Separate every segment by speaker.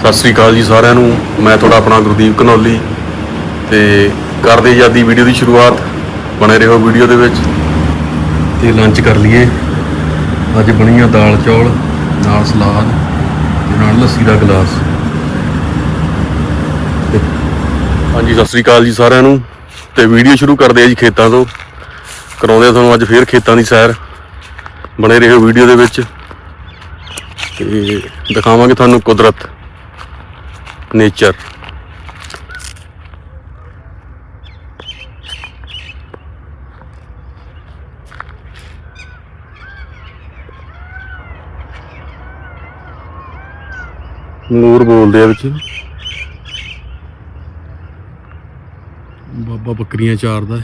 Speaker 1: ਸਤਿ ਸ੍ਰੀ ਅਕਾਲ ਜੀ ਸਾਰਿਆਂ ਨੂੰ। ਮੈਂ ਤੁਹਾਡਾ ਆਪਣਾ ਗੁਰਦੀਪ ਕਨੌਲੀ ਤੇ ਕਰਦੇ ਜੀ ਵੀਡੀਓ ਦੀ ਸ਼ੁਰੂਆਤ। ਬਣੇ ਰਹੋ ਵੀਡੀਓ ਦੇ ਵਿੱਚ ਤੇ ਲੰਚ ਕਰ ਲਈਏ। ਅੱਜ ਬਣੀ ਆ ਦਾਲ ਚੌਲ, ਨਾਲ ਸਲਾਦ ਤੇ ਨਾਲ ਲੱਸੀ ਦਾ ਗਲਾਸ। ਹਾਂਜੀ, ਸਤਿ ਸ੍ਰੀ ਅਕਾਲ ਜੀ ਸਾਰਿਆਂ ਨੂੰ। ਤੇ ਵੀਡੀਓ ਸ਼ੁਰੂ ਕਰਦੇ ਆ ਜੀ ਖੇਤਾਂ ਤੋਂ। ਕਰਾਉਂਦੇ ਆ ਤੁਹਾਨੂੰ ਅੱਜ ਫੇਰ ਖੇਤਾਂ ਦੀ ਸੈਰ। ਬਣੇ ਰਹੋ ਵੀਡੀਓ ਦੇ ਵਿੱਚ। ਤੇ ਦਿਖਾਵਾਂਗੇ ਤੁਹਾਨੂੰ ਕੁਦਰਤ। ਨੇਚਰ ਨੂਰ ਬੋਲਦੇ ਆ ਵਿੱਚ। ਬਾਬਾ ਬੱਕਰੀਆਂ ਚਾਰਦਾ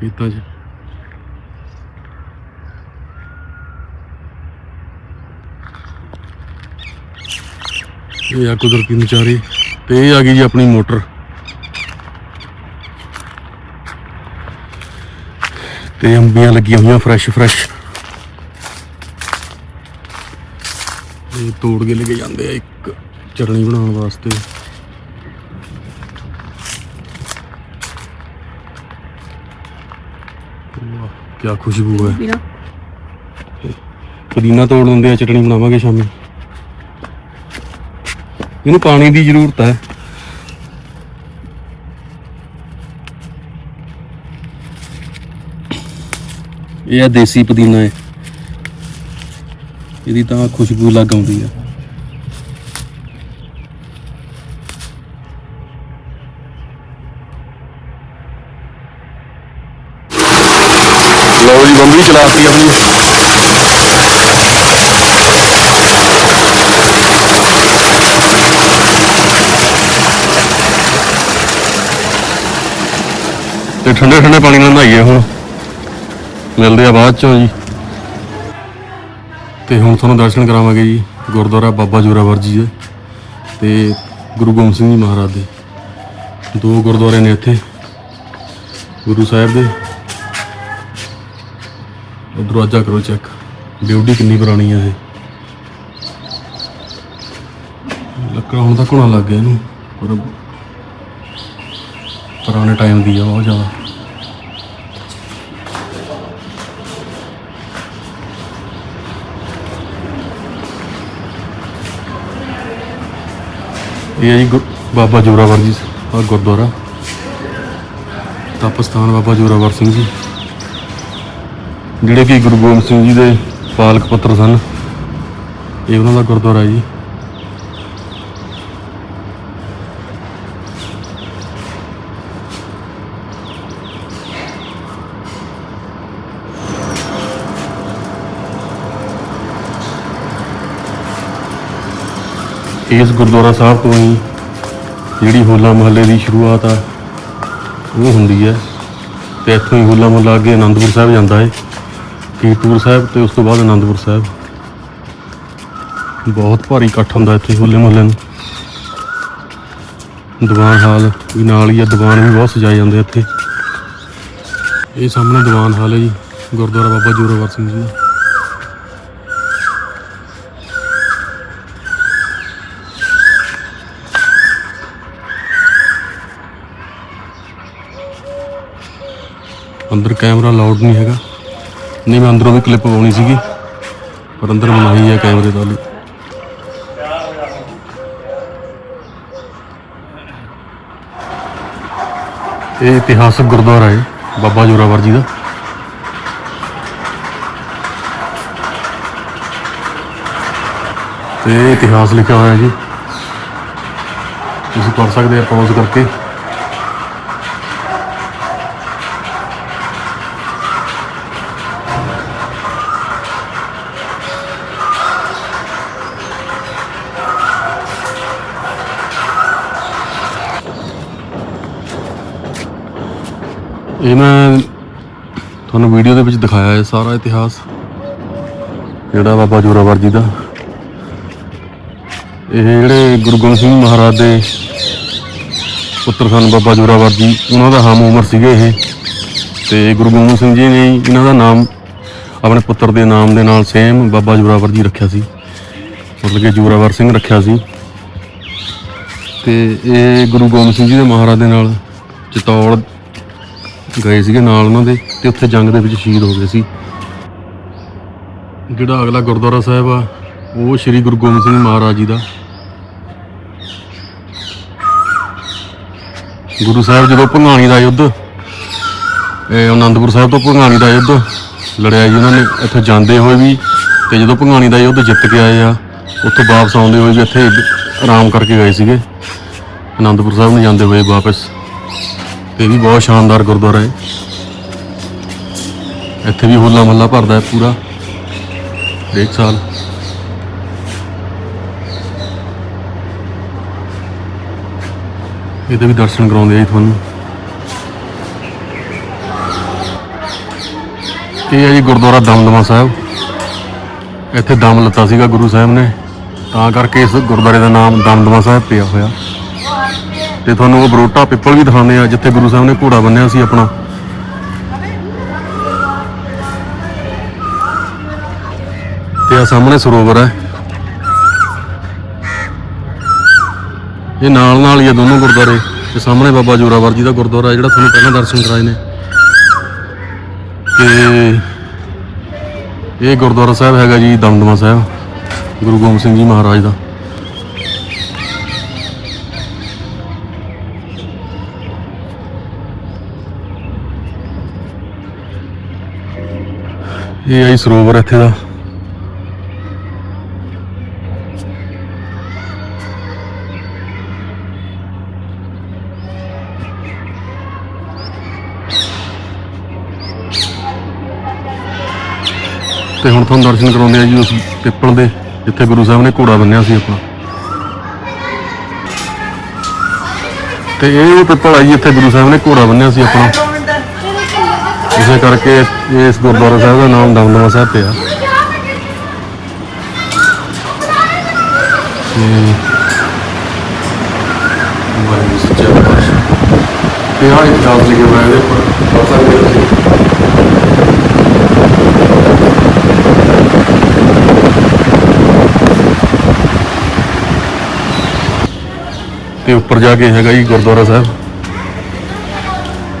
Speaker 1: ਖੇਤਾਂ 'ਚ। ਇਹ ਆ ਕੁਦਰਤੀ ਨਜ਼ਾਰੇ ਤੇ ਇਹ ਆ ਗਈ ਜੀ ਆਪਣੀ ਮੋਟਰ। ਤੇ ਅੰਬੀਆਂ ਲੱਗੀਆਂ ਹੋਈਆਂ ਫਰੈਸ਼ ਫਰੈਸ਼ ਇਹ ਤੋੜ ਕੇ ਲੈ ਕੇ ਜਾਂਦੇ ਆ ਇੱਕ ਚਟਣੀ ਬਣਾਉਣ ਵਾਸਤੇ। ਵਾਹ ਕੀ ਖੁਸ਼ਬੂ ਹੈ। ਪੁਦੀਨਾ ਤੋੜ ਦਿੰਦੇ ਆ ਚਟਣੀ ਬਣਾਵਾਂਗੇ ਸ਼ਾਮੀ। ਇਹਨੂੰ ਪਾਣੀ ਦੀ ਜ਼ਰੂਰਤ ਹੈ। ਇਹ ਆ ਦੇਸੀ ਪੁਦੀਨਾ ਹੈ। ਇਹਦੀ ਤਾਂ ਖੁਸ਼ਬੂ ਲੱਗ ਆਉਂਦੀ ਆ। ਲਓ ਜੀ ਬੰਬੀ ਚਲਾਤੀ ਆਪਣੀ ਤੇ ਠੰਡੇ ਠੰਡੇ ਪਾਣੀ ਨਾਲ ਨਹਾਈਏ ਹੁਣ। ਮਿਲਦੇ ਆ ਬਾਅਦ ਚੋਂ ਜੀ। ਤੇ ਹੁਣ ਤੁਹਾਨੂੰ ਦਰਸ਼ਨ ਕਰਾਵਾਂਗੇ ਜੀ, ਗੁਰਦੁਆਰਾ ਬਾਬਾ ਜੋਰਾਵਰ ਜੀ ਦੇ ਤੇ ਗੁਰੂ ਗੋਬਿੰਦ ਸਿੰਘ ਜੀ ਮਹਾਰਾਜ ਦੇ। ਦੋ ਗੁਰਦੁਆਰੇ ਨੇ ਇੱਥੇ, ਗੁਰੂ ਸਾਹਿਬ ਦੇ। ਉਹ ਦਰਵਾਜ਼ਾ ਕਰੋ ਚੈੱਕ ਬਿਊਟੀ ਕਿੰਨੀ ਪੁਰਾਣੀ ਆ ਇਹ। ਲੱਕੜਾ ਹੁਣ ਤਾਂ ਘੁਣਾ ਲੱਗ ਗਿਆ ਇਹਨੂੰ, ਪਰ ਪੁਰਾਣੇ ਟਾਈਮ ਦੀ ਆ ਬਹੁਤ ਜ਼ਿਆਦਾ। ਇਹ ਹੈ ਜੀ ਗੁਰ- ਬਾਬਾ ਜੋਰਾਵਰ ਜੀ ਦਾ ਗੁਰਦੁਆਰਾ। ਤਪਸਥਾਨ ਬਾਬਾ ਜੋਰਾਵਰ ਸਿੰਘ ਜੀ। ਜਿਹੜੇ ਕਿ ਗੁਰੂ ਗੋਬਿੰਦ ਸਿੰਘ ਜੀ ਦੇ ਪਾਲਕ ਪੁੱਤਰ ਸਨ। ਇਹ ਉਹਨਾਂ ਦਾ ਗੁਰਦੁਆਰਾ ਹੈ ਜੀ। ਇਸ ਗੁਰਦੁਆਰਾ ਸਾਹਿਬ ਤੋਂ ਹੀ ਜਿਹੜੀ ਹੋਲਾ ਮਹੱਲੇ ਦੀ ਸ਼ੁਰੂਆਤ ਆ, ਉਹ ਹੁੰਦੀ ਹੈ। ਤੇ ਇੱਥੋਂ ਹੀ ਹੋਲਾ ਮਹੱਲਾ ਅੱਗੇ ਆਨੰਦਪੁਰ ਸਾਹਿਬ ਜਾਂਦਾ ਹੈ ਕੀਰਤਪੁਰ ਸਾਹਿਬ ਤੇ ਉਸ ਤੋਂ ਬਾਅਦ ਆਨੰਦਪੁਰ ਸਾਹਿਬ। ਬਹੁਤ ਭਾਰੀ ਇਕੱਠ ਹੁੰਦਾ ਇੱਥੇ ਹੋਲੇ ਮਹੱਲੇ ਨੂੰ। ਦੀਵਾਨ ਹਾਲ ਵੀ ਨਾਲ ਹੀ ਆ, ਦੀਵਾਨ ਵੀ ਬਹੁਤ ਸਜਾਏ ਜਾਂਦੇ ਇੱਥੇ। ਇਹ ਸਾਹਮਣੇ ਦੀਵਾਨ ਹਾਲ ਹੈ ਜੀ, ਗੁਰਦੁਆਰਾ ਬਾਬਾ ਜੋਰਾਵਰ ਸਿੰਘ ਜੀ ਦਾ। ਅੰਦਰ ਕੈਮਰਾ ਲਾਊਡ ਨਹੀਂ ਹੈਗਾ। ਨਹੀਂ, ਮੈਂ ਅੰਦਰੋਂ ਵੀ ਕਲਿੱਪ ਪਾਉਣੀ ਸੀਗੀ, ਪਰ ਅੰਦਰ ਬਣਾਈ ਹੈ ਕੈਮਰੇ ਦਾ ਲਈ ਇਹ ਇਤਿਹਾਸਕ ਗੁਰਦੁਆਰਾ ਹੈ, ਬਾਬਾ ਜੋਰਾਵਰ ਜੀ ਦਾ। ਤੇ ਇਤਿਹਾਸ ਲਿਖਿਆ ਹੋਇਆ ਜੀ। ਤੁਸੀਂ ਪੜ੍ਹ ਸਕਦੇ ਆ ਪੌਜ਼ ਕਰਕੇ। ਇਹ ਮੈਂ ਤੁਹਾਨੂੰ ਵੀਡੀਓ ਦੇ ਵਿੱਚ ਦਿਖਾਇਆ ਹੈ ਸਾਰਾ ਇਤਿਹਾਸ, ਜਿਹੜਾ ਬਾਬਾ ਜੋਰਾਵਰ ਜੀ ਦਾ। ਇਹ ਜਿਹੜੇ ਗੁਰੂ ਗੋਬਿੰਦ ਸਿੰਘ ਮਹਾਰਾਜ ਦੇ ਪੁੱਤਰ ਸਨ ਬਾਬਾ ਜੋਰਾਵਰ ਜੀ, ਉਹਨਾਂ ਦਾ ਹਮ ਉਮਰ ਸੀਗੇ ਇਹ। ਤੇ ਗੁਰੂ ਗੋਬਿੰਦ ਸਿੰਘ ਜੀ ਨੇ ਇਹਨਾਂ ਦਾ ਨਾਮ, ਆਪਣੇ ਪੁੱਤਰ ਦੇ ਨਾਮ ਦੇ ਨਾਲ ਸੇਮ ਬਾਬਾ ਜੋਰਾਵਰ ਜੀ ਰੱਖਿਆ ਸੀ। ਮਤਲਬ ਕਿ ਜੋਰਾਵਰ ਸਿੰਘ ਰੱਖਿਆ ਸੀ। ਤੇ ਇਹ ਗੁਰੂ ਗੋਬਿੰਦ ਸਿੰਘ ਜੀ ਦੇ ਮਹਾਰਾਜ ਦੇ ਨਾਲ ਚਤੌੜ ਗਏ ਸੀਗੇ ਨਾਲ ਉਹਨਾਂ ਦੇ ਤੇ ਉੱਥੇ ਜੰਗ ਦੇ ਵਿੱਚ ਸ਼ਹੀਦ ਹੋ ਗਏ ਸੀ। ਜਿਹੜਾ ਅਗਲਾ ਗੁਰਦੁਆਰਾ ਸਾਹਿਬ ਆ, ਉਹ ਸ੍ਰੀ ਗੁਰੂ ਗੋਬਿੰਦ ਸਿੰਘ ਮਹਾਰਾਜ ਜੀ ਦਾ। ਗੁਰੂ ਸਾਹਿਬ ਜਦੋਂ ਭੰਗਾਣੀ ਦਾ ਯੁੱਧ, ਇਹ ਆਨੰਦਪੁਰ ਸਾਹਿਬ ਤੋਂ ਭੰਗਾਣੀ ਦਾ ਯੁੱਧ ਲੜਿਆ ਜੀ ਉਹਨਾਂ ਨੇ, ਇੱਥੇ ਜਾਂਦੇ ਹੋਏ ਵੀ ਤੇ ਜਦੋਂ ਭੰਗਾਣੀ ਦਾ ਯੁੱਧ ਜਿੱਤ ਕੇ ਆਏ ਆ, ਉੱਥੋਂ ਵਾਪਸ ਆਉਂਦੇ ਹੋਏ ਵੀ ਇੱਥੇ ਆਰਾਮ ਕਰਕੇ ਗਏ ਸੀਗੇ। ਆਨੰਦਪੁਰ ਸਾਹਿਬ ਨੂੰ ਜਾਂਦੇ ਹੋਏ ਵਾਪਸ। ਇਹ ਵੀ ਬਹੁਤ ਸ਼ਾਨਦਾਰ ਗੁਰਦੁਆਰਾ ਹੈ। ਇੱਥੇ ਵੀ ਹੋਲਾ ਮਹੱਲਾ ਭਰਦਾ ਹੈ ਪੂਰਾ। ਹਰੇਕ ਸਾਲ। ਇਹਦੇ ਵੀ ਦਰਸ਼ਨ ਕਰਾਉਂਦੇ ਆ ਜੀ ਤੁਹਾਨੂੰ। ਇਹ ਹੈ ਜੀ ਗੁਰਦੁਆਰਾ ਦਮਦਮਾ ਸਾਹਿਬ। ਇੱਥੇ ਦਮ ਲੱਤਾ ਸੀਗਾ ਗੁਰੂ ਸਾਹਿਬ ਨੇ। ਤਾਂ ਕਰਕੇ ਇਸ ਗੁਰਦੁਆਰੇ ਦਾ ਨਾਮ ਦਮਦਮਾ ਸਾਹਿਬ ਪਿਆ ਹੋਇਆ। ਤੇ ਤੁਹਾਨੂੰ ਉਹ ਬਰੋਟਾ ਪਿੱਪਲ ਵੀ ਦਿਖਾਉਂਦੇ ਆ, ਜਿੱਥੇ ਗੁਰੂ ਸਾਹਿਬ ਨੇ ਘੋੜਾ ਬੰਨਿਆ ਸੀ ਆਪਣਾ। ਤੇ ਆ ਸਾਹਮਣੇ ਸਰੋਵਰ ਹੈ। ਇਹ ਨਾਲ ਨਾਲ ਹੀ ਆ ਦੋਨੋਂ ਗੁਰਦੁਆਰੇ। ਤੇ ਸਾਹਮਣੇ ਬਾਬਾ ਜੋਰਾਵਰ ਜੀ ਦਾ ਗੁਰਦੁਆਰਾ, ਜਿਹੜਾ ਤੁਹਾਨੂੰ ਪਹਿਲਾਂ ਦਰਸ਼ਨ ਕਰਾਏ ਨੇ। ਤੇ ਇਹ ਗੁਰਦੁਆਰਾ ਸਾਹਿਬ ਹੈਗਾ ਜੀ ਦਮਦਮਾ ਸਾਹਿਬ, ਗੁਰੂ ਗੋਬਿੰਦ ਸਿੰਘ ਜੀ ਮਹਾਰਾਜ ਦਾ। ਇਹ ਆਈ ਸਰੋਵਰ ਇੱਥੇ ਦਾ। ਤੇ ਹੁਣ ਤੁਹਾਨੂੰ ਦਰਸ਼ਨ ਕਰਾਉਂਦੇ ਆ ਜੀ ਉਸ ਪਿੱਪਲ ਦੇ, ਜਿੱਥੇ ਗੁਰੂ ਸਾਹਿਬ ਨੇ ਘੋੜਾ ਬੰਨਿਆ ਸੀ ਆਪਣਾ। ਤੇ ਇਹ ਉਹ ਪਿੱਪਲ ਆ ਜੀ ਇੱਥੇ ਗੁਰੂ ਸਾਹਿਬ ਨੇ ਘੋੜਾ ਬੰਨਿਆ ਸੀ ਆਪਣਾ। ਇਸੇ ਕਰਕੇ ਇਸ ਗੁਰਦੁਆਰਾ ਸਾਹਿਬ ਦਾ ਨਾਮ ਦਮਦਮਾ ਸਾਹਿਬ ਪਿਆ। ਤੇ ਵਾਹਿਗੁਰੂ ਸੱਚਾ ਪਾਤਸ਼ਾਹ। ਤੇ ਆਹ ਇੱਕ ਦਾਸ ਲਿਖਿਆ ਹੋਇਆ ਇਹਦੇ ਉੱਪਰ। ਪੜ ਸਕਦੇ ਹੋ ਤੁਸੀਂ ਤੇ ਉੱਪਰ ਜਾ ਕੇ ਹੈਗਾ ਜੀ ਗੁਰਦੁਆਰਾ ਸਾਹਿਬ।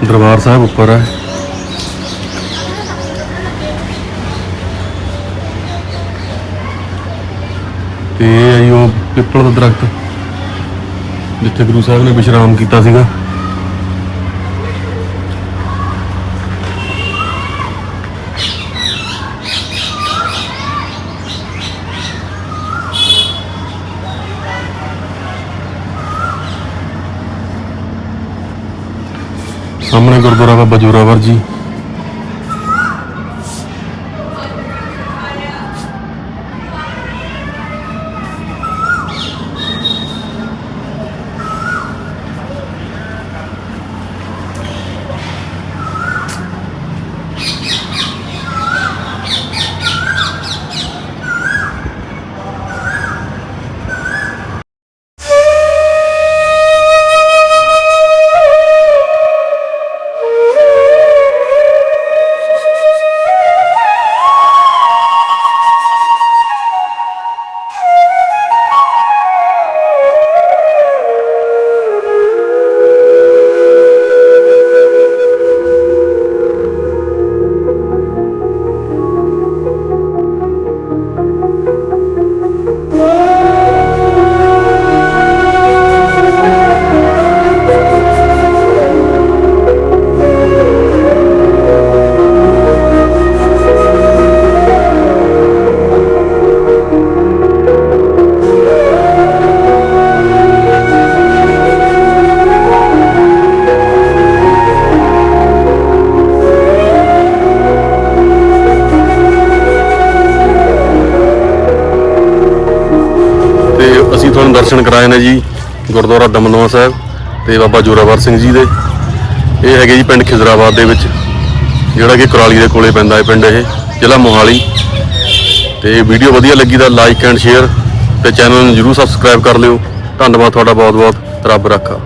Speaker 1: ਦਰਬਾਰ ਸਾਹਿਬ ਉੱਪਰ ਹੈ। ਤੇ ਇਹ ਹੈ ਜੀ ਉਹ ਪਿੱਪਲ ਦਾ ਦਰਖਤ, ਜਿੱਥੇ ਗੁਰੂ ਸਾਹਿਬ ਨੇ ਵਿਸ਼ਰਾਮ ਕੀਤਾ ਸੀਗਾ। ਸਾਹਮਣੇ ਗੁਰਦੁਆਰਾ ਬਾਬਾ ਜੋਰਾਵਰ ਜੀ। ਦਰਸ਼ਨ ਕਰਾਏ ਨੇ ਜੀ, ਗੁਰਦੁਆਰਾ ਦਮਦਮਾ ਸਾਹਿਬ ਤੇ ਬਾਬਾ ਜੋਰਾਵਰ ਸਿੰਘ ਜੀ ਦੇ। ਇਹ ਹੈਗੇ ਜੀ ਪਿੰਡ ਖਿਜ਼ਰਾਬਾਦ ਦੇ ਵਿੱਚ, ਜਿਹੜਾ ਕਿ ਕੁਰਾਲੀ ਦੇ ਕੋਲੇ ਪੈਂਦਾ ਹੈ ਪਿੰਡ ਇਹ, ਜ਼ਿਲ੍ਹਾ ਮੋਹਾਲੀ। ਤੇ ਵੀਡੀਓ ਵਧੀਆ ਲੱਗੀ ਤਾਂ ਲਾਈਕ ਐਂਡ ਸ਼ੇਅਰ ਤੇ ਚੈਨਲ ਨੂੰ ਜਰੂਰ ਸਬਸਕ੍ਰਾਈਬ ਕਰ ਲਿਓ। ਧੰਨਵਾਦ ਤੁਹਾਡਾ ਬਹੁਤ ਬਹੁਤ ਰੱਬ ਰੱਖਾ।